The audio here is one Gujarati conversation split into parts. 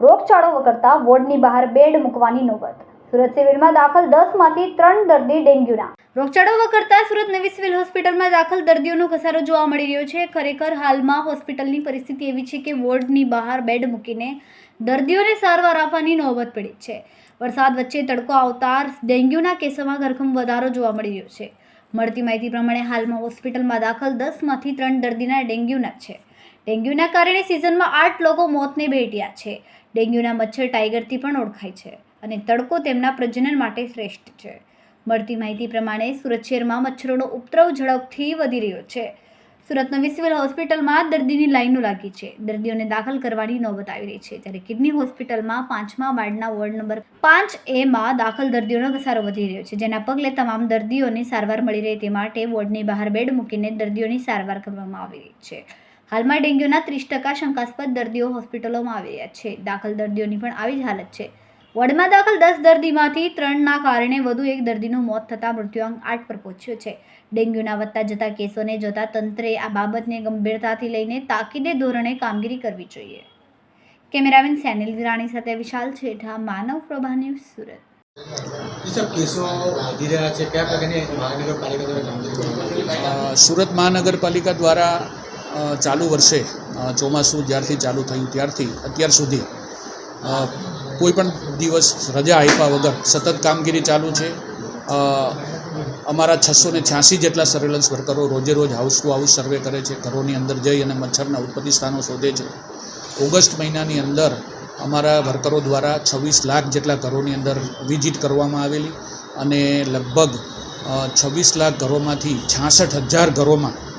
રોગચાળો વકરતા વોર્ડની બહાર બેડ મૂકવાની નોબત. સુરત સિવિલમાં દાખલ દસમાંથી ત્રણ દર્દી ડેન્ગ્યુના. રોગચાળો વકરતા સુરત નવી સિવિલ હોસ્પિટલમાં દાખલ દર્દીઓનો ઘસારો જોવા મળી રહ્યો છે. ખરેખર હાલમાં હોસ્પિટલની પરિસ્થિતિ એવી છે કે વોર્ડની બહાર બેડ મૂકીને દર્દીઓને સારવાર આપવાની નોબત પડી છે. વરસાદ વચ્ચે તડકો આવતા ડેન્ગ્યુના કેસોમાં ધરખમ વધારો જોવા મળી રહ્યો છે. મળતી માહિતી પ્રમાણે હાલમાં હોસ્પિટલમાં દાખલ દસમાંથી ત્રણ દર્દીના ડેન્ગ્યુના છે. ડેન્ગ્યુના કારણે સિઝનમાં આઠ લોકો મોતને ભેટ્યા છે. ડેન્ગ્યુના મચ્છર ટાઈગરથી પણ ઓળખાય છે અને તડકો તેમના પ્રજનન માટે શ્રેષ્ઠ છે. મળતી માહિતી પ્રમાણે સુરત શહેરમાં મચ્છરોનો ઉપદ્રવ ઝડપથી વધી રહ્યો છે. સુરત નવી હોસ્પિટલમાં દર્દીની લાઈનો લાગી છે. દર્દીઓને દાખલ કરવાની નોબત આવી રહી છે. ત્યારે કિડની હોસ્પિટલમાં પાંચમા વાર્ડના વોર્ડ નંબર પાંચ એમાં દાખલ દર્દીઓનો ઘસારો વધી રહ્યો છે, જેના પગલે તમામ દર્દીઓને સારવાર મળી રહે તે માટે વોર્ડની બહાર બેડ મૂકીને દર્દીઓની સારવાર કરવામાં આવી રહી છે. હાલમાં ડેન્ગ્યુના ત્રીસ ટકા શંકાસ્પદ દર્દીઓ હોસ્પિટલોમાં આવી રહ્યા છે. દાખલ દર્દીઓની પણ આવી જ હાલત છે. વોર્ડમાં દાખલ દસ દર્દીમાંથી ત્રણના કારણે વધુ એક દર્દીનું મોત થતાં મૃત્યુઆંક આઠ પર પહોંચ્યો છે. ડેન્ગ્યુના વધતા જતા કેસોને જોતા તંત્રે આ બાબતને ગંભીરતાથી લઈને તાકીદે ધોરણે કામગીરી કરવી જોઈએ. કેમેરામેન સેનિલ વિરાણી સાથે વિશાલ છેઠા માનવ પ્રભા ન્યૂઝ સુરત. સુરત મહાનગરપાલિકા દ્વારા ચાલુ વર્ષે ચોમાસું જ્યારથી ચાલુ થયું ત્યારથી અત્યાર સુધી અ, કોઈ પણ દિવસ રજા આપ્યા વગર સતત કામગીરી ચાલુ છે. અમારા છસો ને છ્યાસી જેટલા સર્વેલન્સ વર્કરો રોજે રોજ હાઉસ ટુ હાઉસ સર્વે કરે છે ઘરોની અંદર જઈ અને મચ્છરના ઉત્પત્તિ સ્થાનો શોધે છે. ઓગસ્ટ મહિનાની અંદર અમારા વર્કરો દ્વારા છવ્વીસ લાખ જેટલા ઘરોની અંદર વિઝિટ કરવામાં આવેલી અને લગભગ છવ્વીસ લાખ ઘરોમાંથી છાસઠ હજાર ઘરોમાં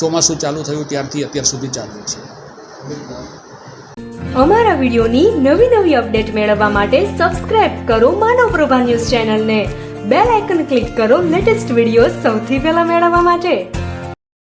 ચોમાસું ચાલુ થયું ત્યારથી અત્યાર સુધી ચાલુ છે. અમારા વિડીયોની નવી નવી અપડેટ મેળવવા માટે સબસ્ક્રાઇબ કરો માનવ પ્રભા ન્યૂઝ ચેનલને. બેલ આઇકન ક્લિક કરો લેટેસ્ટ વીડિયો સૌથી પહેલા મેળવવા માટે.